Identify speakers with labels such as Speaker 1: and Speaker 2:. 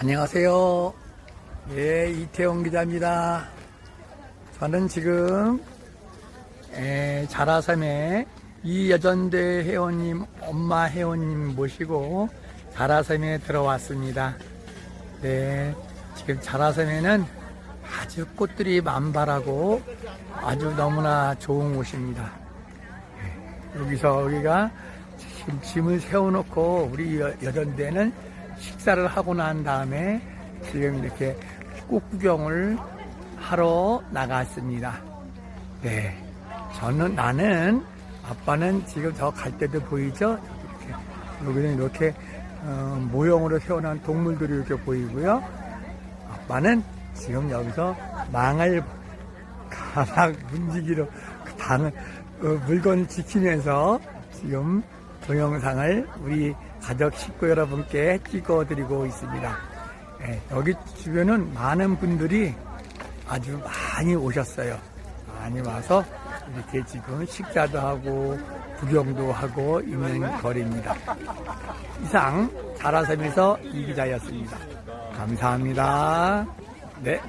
Speaker 1: 안녕하세요. 예, 이태원 기자입니다. 저는 지금 에, 자라섬에 이여전대 회원님, 엄마 회원님 모시고 자라섬에 들어왔습니다. 네, 지금 자라섬에는 아주 꽃들이 만발하고 아주 너무나 좋은 곳입니다. 네, 여기서 여기가 지금 짐을 세워놓고 우리 여- 여전대는 식사를 하고 난 다음에 지금 이렇게 꽃 구경을 하러 나갔습니다. 네. 저는, 나는, 아빠는 지금 저 갈 때도 보이죠? 이렇게, 여기는 이렇게, 어, 모형으로 세워놓은 동물들이 이렇게 보이고요. 아빠는 지금 여기서 망을 가락 문지기로 그 방을, 어, 물건을 지키면서 지금 동영상을 우리 가족 식구 여러분께 찍어드리고 있습니다. 예, 여기 주변은 많은 분들이 아주 많이 오셨어요. 많이 와서 이렇게 지금 식사도 하고 구경도 하고 있는 거리입니다. 이상 자라섬에서 이 기자였습니다. 감사합니다. 네.